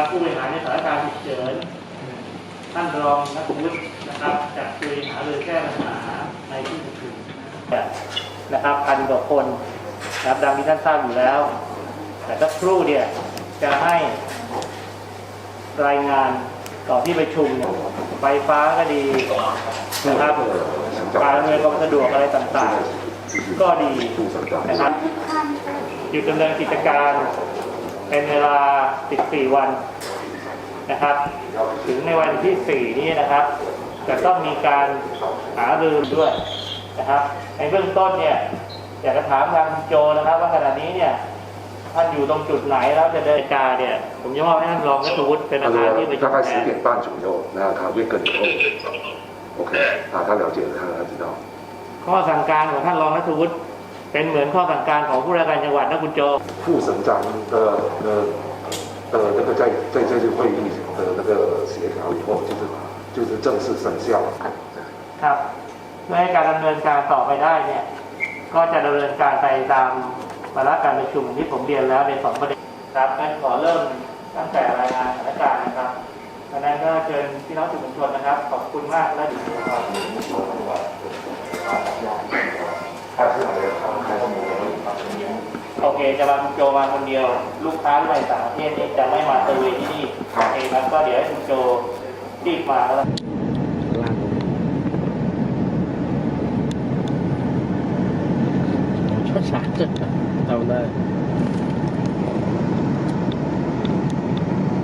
ครับ ผู้บริหารในสถานการณ์ฉุกเฉินท่านรองนักบุญนะครับจะดคุยหาหรือแก้ปัญหาในที่ประชุมนะครับพันกว่าคนนะครับดังที่ท่านทราบอยู่แล้ว แต่สักครู่เนี่ยจะให้รายงานต่อที่ประชุมไฟฟ้าก็ดีนะครับการเงินความสะดวกอะไรต่างๆ ก็ดีนะครับอยุดดำเนินกิจการ เป็นเวลา 14 วันนะครับ ถึงในวันที่ 4 นี้นะครับ จะต้องมีการหารือด้วยนะครับ ในเบื้องต้นเนี่ยอยากจะถามทางคุณโจนะครับ ว่าขณะนี้เนี่ยท่านอยู่ตรงจุดไหนแล้วจะเดินการเนี่ย ผมจะมอบให้ท่านรองนัทวุฒิเป็นประธานที่ประชุ 大 ม 概 แท 十 น 点半左右，那他会跟以后，OK，啊，他了解了，他他知道。 ข้อสั่งการของท่านรองนัทวุฒิ เป็นเหมือนข้อสั่งการของผู้ราชการจังหวัดนะคุณโจ 副省长的的的那个在在这次会议的那个协调以后，就是就是正式生效。 ครับเพื่อให้การดำเนินการต่อไปได้เนี่ย ก็จะดำเนินการไปตามวาระการประชุมที่ผมเรียนแล้วในสองประเด็นครับงั้นขอเริ่มตั้งแต่รายงานสถานการณ์นะครับดังนั้นก็เชิญพี่น้องสื่อมวลชนนะครับ ขอบคุณมากและ โอ เคจะมาคุณโจมาคนเดียว ลูกค้าที่ไปต่างประเทศนี่จะไม่มาเซอร์เวย์ที่นี่โอเคครับก็เดี๋ยวให้คุณโจรีบมาแล้วกันช้าๆจำได้